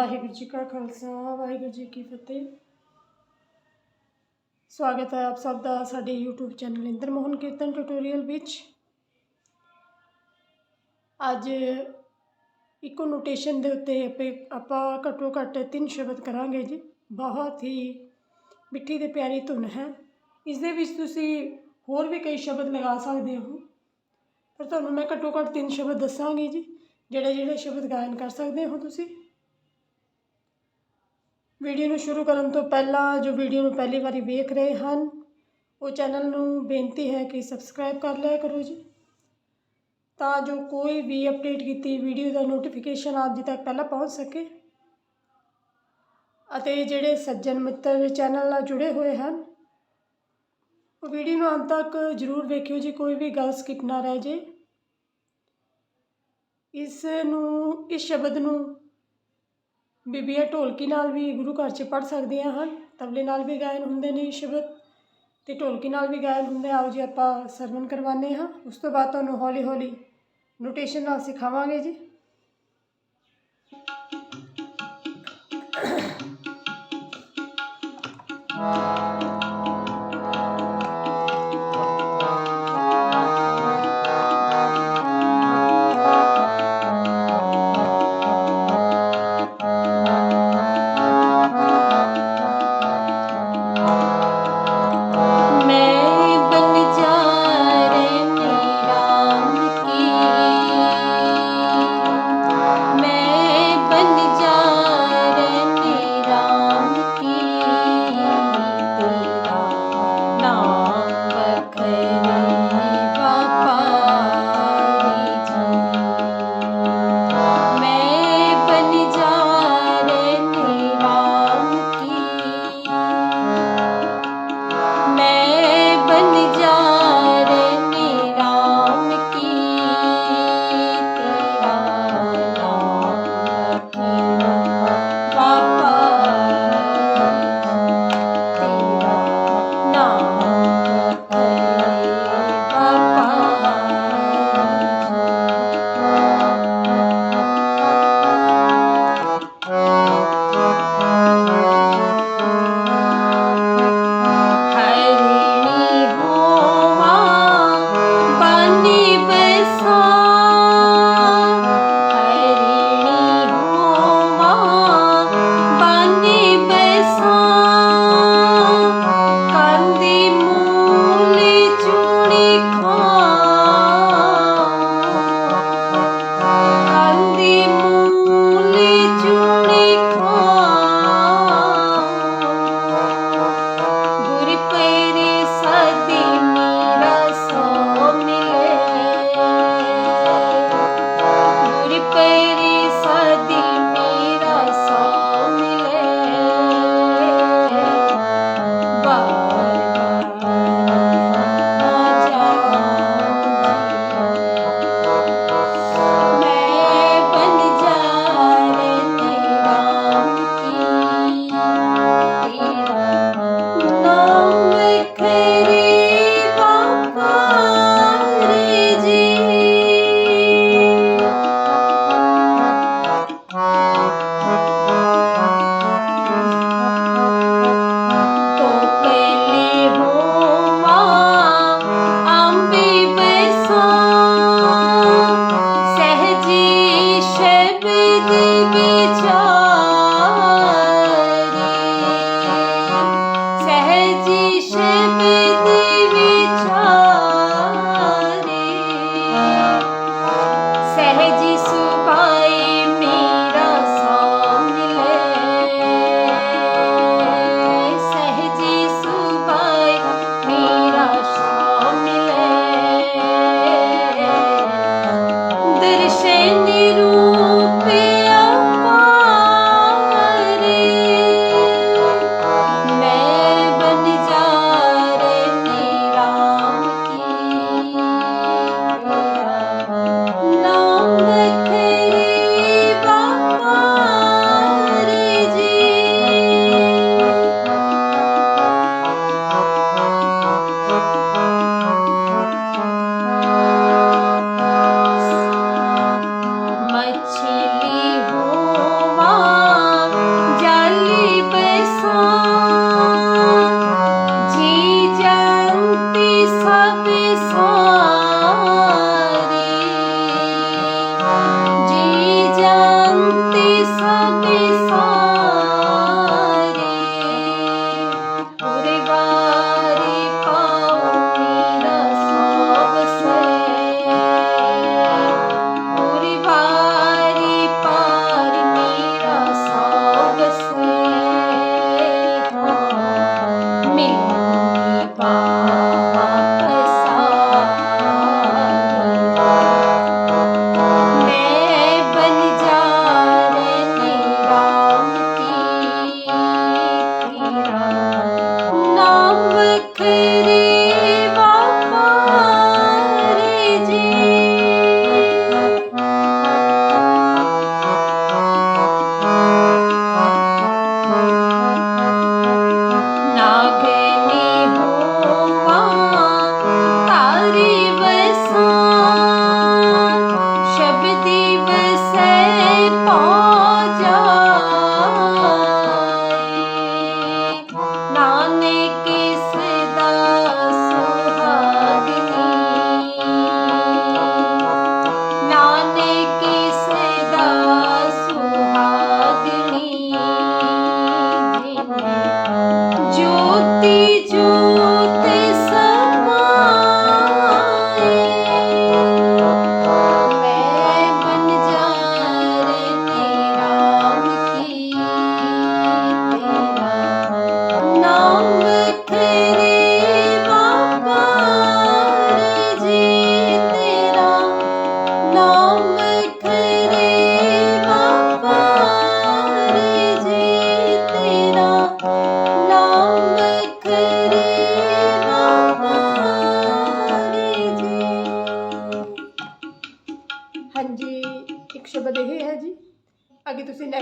ਵਾਹਿਗੁਰੂ ਜੀ ਕਾ ਖਾਲਸਾ, ਵਾਹਿਗੁਰੂ ਜੀ ਕੀ ਫਤਿਹ। ਸਵਾਗਤ ਹੈ ਆਪ ਸਭ ਦਾ ਸਾਡੇ YouTube channel Inder Mohan Kirtan tutorial ਵਿੱਚ। ਅੱਜ ਇੱਕੋ ਨੋਟੇਸ਼ਨ ਦੇ ਉੱਤੇ ਆਪੇ ਆਪਾਂ ਘੱਟੋ ਘੱਟ ਤਿੰਨ ਸ਼ਬਦ ਕਰਾਂਗੇ ਜੀ। ਬਹੁਤ ਹੀ ਮਿੱਠੀ ਤੇ ਪਿਆਰੀ ਧੁਨ ਹੈ। ਇਸ ਦੇ ਵਿੱਚ ਤੁਸੀਂ ਹੋਰ ਵੀ ਕਈ ਸ਼ਬਦ ਲਗਾ ਸਕਦੇ ਹੋ। ਪਰ ਤੁਹਾਨੂੰ ਮੈਂ ਘੱਟੋ ਘੱਟ ਤਿੰਨ ਸ਼ਬਦ ਦੱਸਾਂਗੀ ਜੀ। ਜਿਹੜੇ ਜਿਹੜੇ ਸ਼ਬਦ ਗਾਇਨ ਕਰ ਸਕਦੇ ਹੋ ਤੁਸੀਂ। ਵੀਡੀਓ ਨੂੰ ਸ਼ੁਰੂ ਕਰਨ ਤੋਂ ਪਹਿਲਾਂ ਜੋ ਵੀਡੀਓ ਨੂੰ ਪਹਿਲੀ ਵਾਰੀ ਵੇਖ ਰਹੇ ਹਨ, ਉਹ ਚੈਨਲ ਨੂੰ ਬੇਨਤੀ ਹੈ ਕਿ ਸਬਸਕ੍ਰਾਈਬ ਕਰ ਲਿਆ ਕਰੋ ਜੀ। ਤਾਂ ਜੋ ਕੋਈ ਵੀ ਅਪਡੇਟ ਕੀਤੀ ਵੀਡੀਓ ਦਾ ਨੋਟੀਫਿਕੇਸ਼ਨ ਆਪ ਜੀ ਤੱਕ ਪਹਿਲਾਂ ਪਹੁੰਚ ਸਕੇ। ਅਤੇ ਜਿਹੜੇ ਸੱਜਣ ਮਿੱਤਰ ਚੈਨਲ ਨਾਲ ਜੁੜੇ ਹੋਏ ਹਨ, ਉਹ ਵੀਡੀਓ ਨੂੰ ਅੰਤ ਤੱਕ ਜ਼ਰੂਰ ਵੇਖਿਓ ਜੀ, ਕੋਈ ਵੀ ਗੱਲ ਸਕਿਪ ਨਾ ਰਹਿ ਜੇ। ਇਸ ਨੂੰ, ਇਸ ਸ਼ਬਦ ਨੂੰ ਬੀਬੀਆਂ ਢੋਲਕੀ ਨਾਲ ਵੀ ਗੁਰੂ ਘਰ 'ਚ ਪੜ੍ਹ ਸਕਦੀਆਂ ਹਨ। ਤਬਲੇ ਨਾਲ ਵੀ ਗਾਇਨ ਹੁੰਦੇ ਨੇ ਇਹ ਸ਼ਬਦ ਅਤੇ ਢੋਲਕੀ ਨਾਲ ਵੀ ਗਾਇਨ ਹੁੰਦੇ ਆਓ ਜੀ ਆਪਾਂ ਸਰਵਨ ਕਰਵਾਉਂਦੇ ਹਾਂ। ਉਸ ਤੋਂ ਬਾਅਦ ਤੁਹਾਨੂੰ ਹੌਲੀ ਹੌਲੀ ਨੋਟੇਸ਼ਨ ਨਾਲ ਸਿਖਾਵਾਂਗੇ ਜੀ। मैं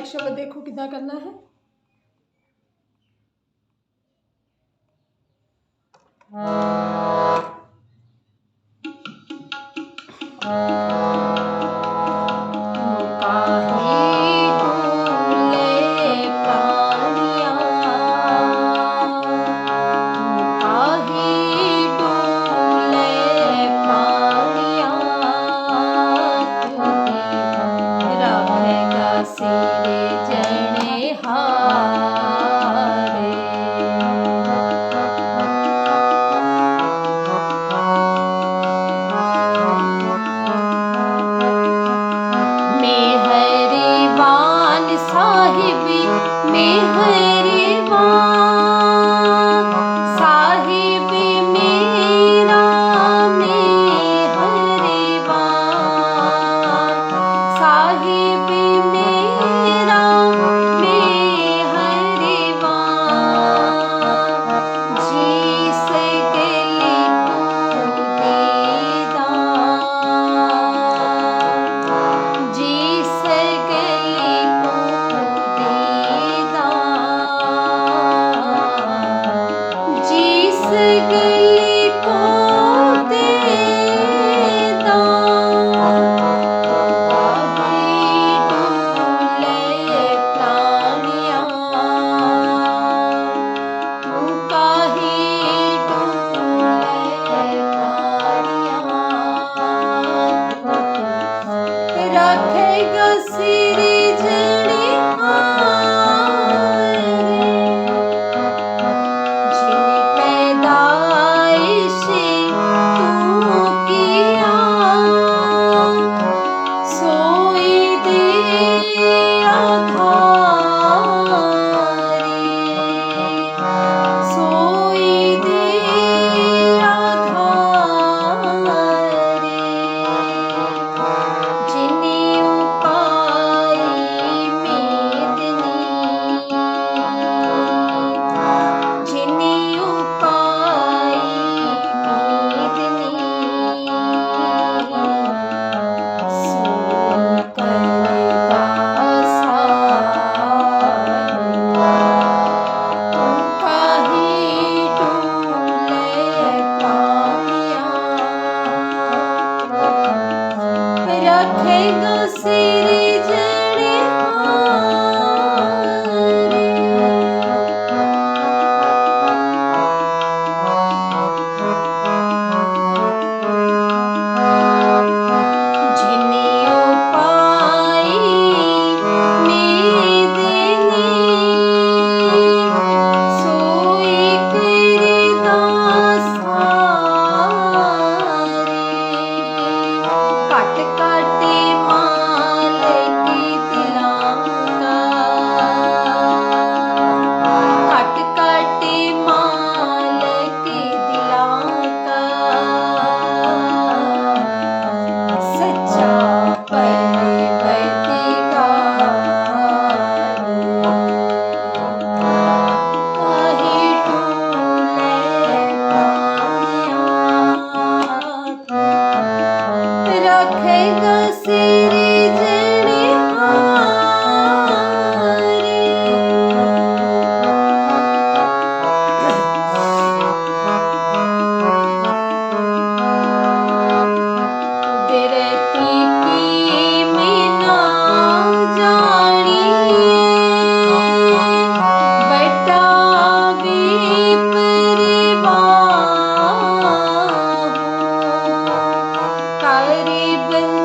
ਸ਼ਬਦ ਦੇਖੋ ਕਿੱਦਾਂ ਕਰਨਾ ਹੈ। ਕਾਹੀ deep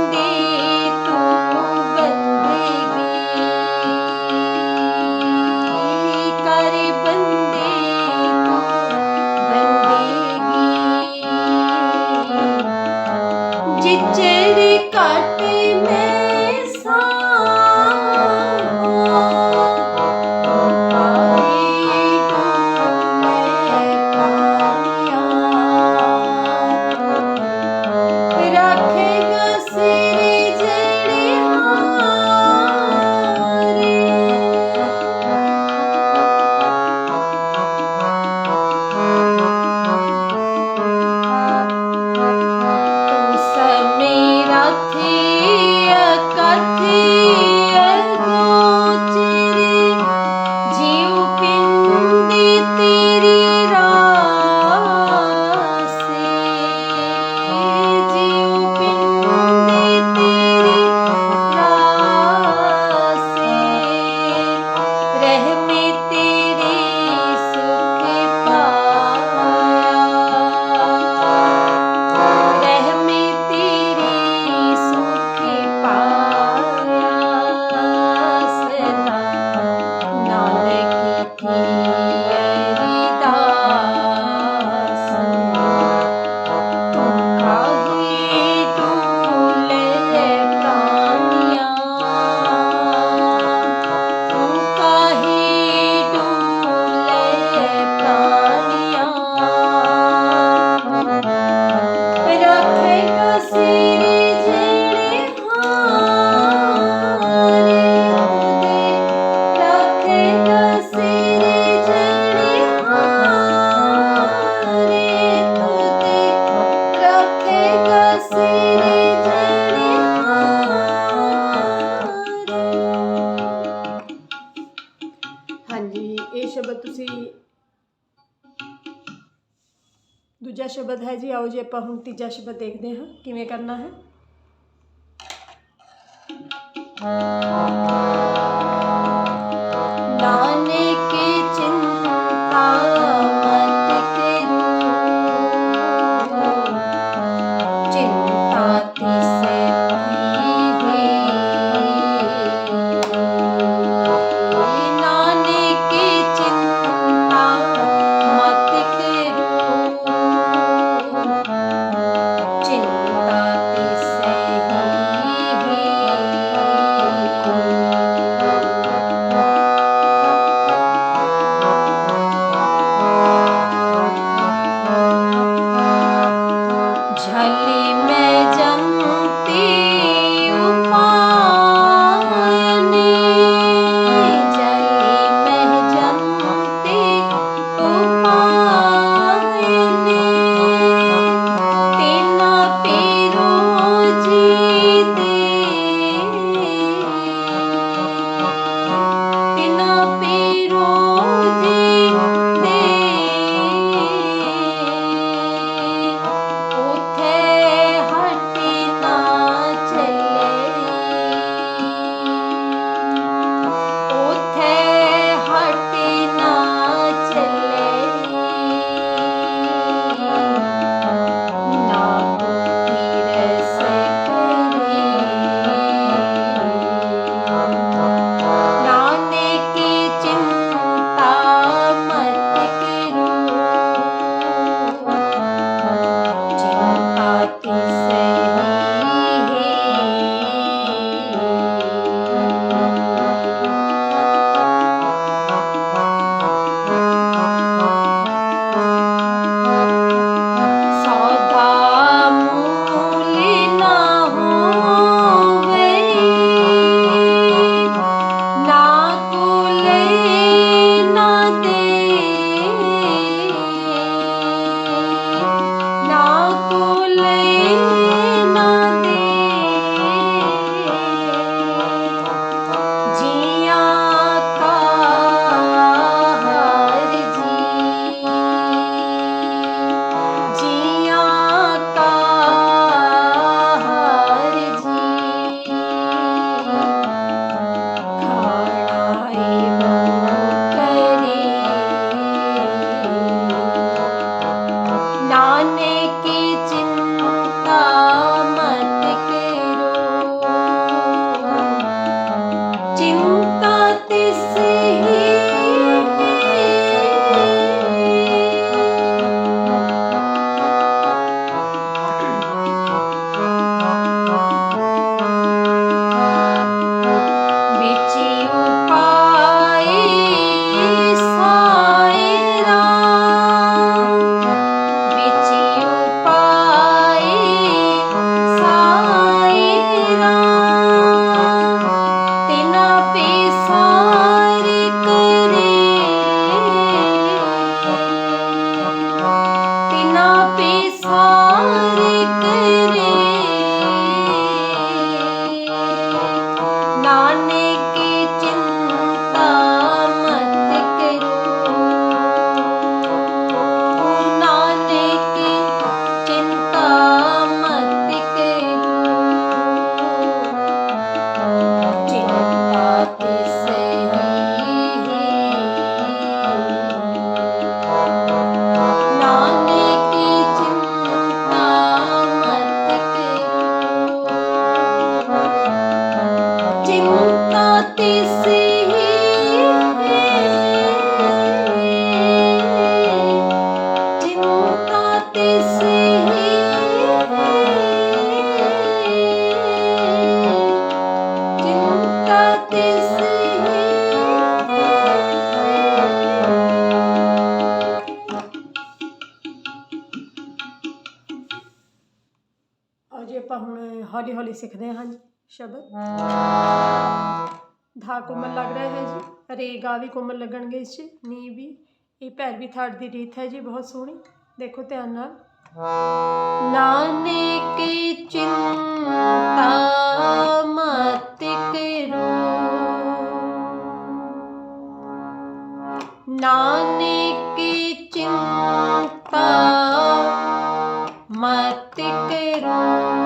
ਦੂਜਾ ਸ਼ਬਦ ਹੈ ਜੀ, ਆਓ ਜੀ ਆਪਾਂ ਹੁਣ ਤੀਜਾ ਸ਼ਬਦ ਦੇਖਦੇ ਹਾਂ, ਕਿਵੇਂ ਕਰਨਾ ਹੈ। you. ਹੌਲੀ ਸਿੱਖਦੇ ਹਾਂ ਜੀ ਸ਼ਬਦ। ਧਾ ਕੋਮਲ ਲੱਗ ਰਿਹਾ ਹੈ ਜੀ ਰੇ ਗਾ ਵੀ ਕੋਮਲ ਲੱਗਣਗੇ ਇਸ 'ਚ ਨੀ ਵੀ ਇਹ ਭੈਰਵੀ ਥਾੜ ਦੀ ਰੀਤ ਹੈ ਜੀ ਬਹੁਤ ਸੋਹਣੀ ਦੇਖੋ ਧਿਆਨ ਨਾਲ। ਨਾਨਕ ਚਿੰਤਾ ਮਤ ਕਰੋ। ਨਾਨਕ ਚਿੰਤਾ धा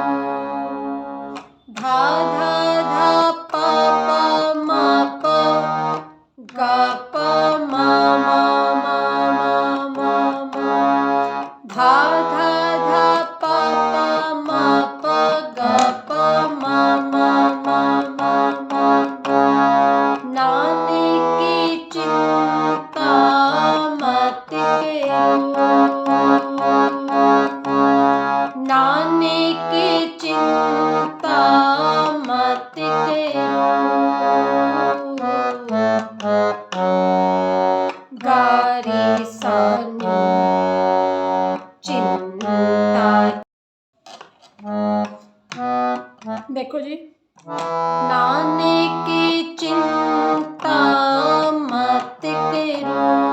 ਦੇਖੋ ਜੀ। ਨਾਨਕੇ ਚਿੰਤਾ ਮਤ ਕਰੋ।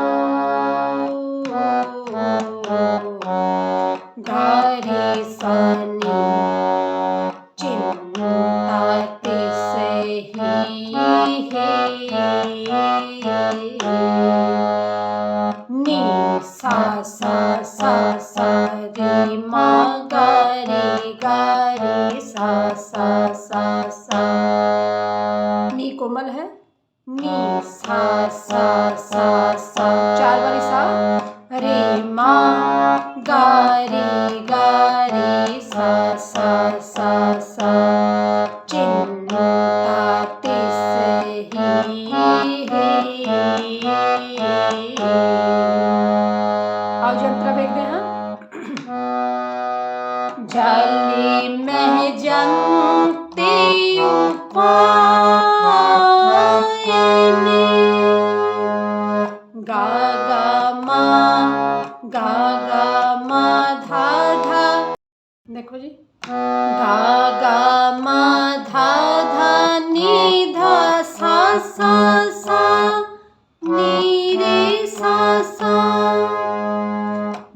ਚਿੰਤਾ ਤਿਸਹੀ ਹੈ। ਸਾ ਸਾ ਸਾ ਸਾ ਰੀ ਮਾ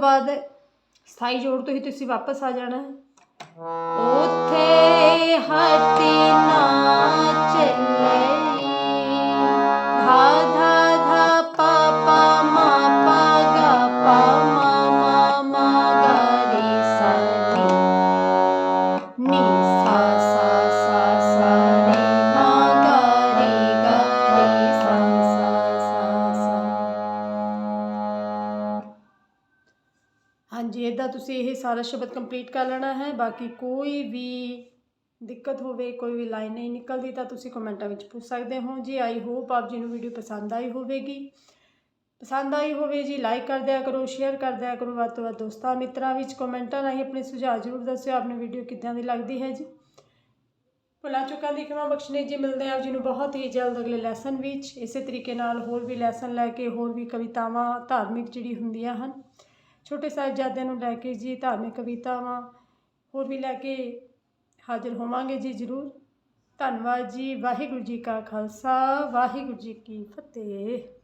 ਬਾਅਦ ਸਥਾਈ ਜੋੜ ਤੋਂ ਹੀ ਤੁਸੀਂ ਵਾਪਸ ਆ ਜਾਣਾ ਹੈ। ਉਥੇ ਹਟੀ ਨਾ ਚੱਲੇ। ਤੁਸੀਂ ਸ਼ਬਦ ਕੰਪਲੀਟ ਕਰ ਲੈਣਾ ਹੈ। ਬਾਕੀ ਕੋਈ ਵੀ ਦਿੱਕਤ ਹੋਵੇ, ਕੋਈ ਵੀ ਲਾਈਨ ਨਹੀਂ ਨਿਕਲਦੀ, ਤਾਂ ਤੁਸੀਂ ਕਮੈਂਟਾਂ ਵਿੱਚ ਪੁੱਛ ਸਕਦੇ ਹੋ। ਜੀ ਆਈ ਹੋਪ ਆਪ ਜੀ ਨੂੰ ਵੀਡੀਓ ਪਸੰਦ ਆਈ ਹੋਵੇਗੀ। ਪਸੰਦ ਆਈ ਹੋਵੇ ਜੀ ਲਾਈਕ ਕਰ ਦਿਆ ਕਰੋ ਸ਼ੇਅਰ ਕਰ ਦਿਆ ਕਰੋ। ਵੱਧ ਤੋਂ ਵੱਧ ਦੋਸਤਾਂ, ਮਿੱਤਰਾਂ ਵਿੱਚ ਕਮੈਂਟਾਂ ਰਾਹੀਂ ਆਪਣੇ ਸੁਝਾਅ ਜ਼ਰੂਰ ਦੱਸਿਓ। ਆਪਣੀ ਵੀਡੀਓ ਕਿੱਦਾਂ ਦੀ ਲੱਗਦੀ ਹੈ ਜੀ? ਭੁਲਾ ਚੁੱਕਾਂ ਦੀ ਖਿਮਾ ਬਖਸ਼ਣੇ ਜੀ। ਮਿਲਦੇ ਹਾਂ ਆਪ ਜੀ ਨੂੰ ਬਹੁਤ ਹੀ ਜਲਦ ਅਗਲੇ ਲੈਸਨ ਵਿੱਚ। ਇਸੇ ਤਰੀਕੇ ਨਾਲ ਹੋਰ ਵੀ ਲੈਸਨ ਲੈ ਕੇ ਹੋਰ ਵੀ ਕਵਿਤਾਵਾਂ ਧਾਰਮਿਕ ਜਿਹੜੀ ਹੁੰਦੀਆਂ ਹਨ। ਛੋਟੇ ਸਾਹਿਬਜ਼ਾਦਿਆਂ ਨੂੰ ਲੈ ਕੇ ਜੀ ਧਾਰਮਿਕ ਕਵਿਤਾਵਾਂ, ਹੋਰ ਵੀ ਲੈ ਕੇ ਹਾਜ਼ਰ ਹੋਵਾਂਗੇ ਜੀ ਜ਼ਰੂਰ। ਧੰਨਵਾਦ ਜੀ, ਵਾਹਿਗੁਰੂ ਜੀ ਕਾ ਖਾਲਸਾ, ਵਾਹਿਗੁਰੂ ਜੀ ਕੀ ਫਤਿਹ।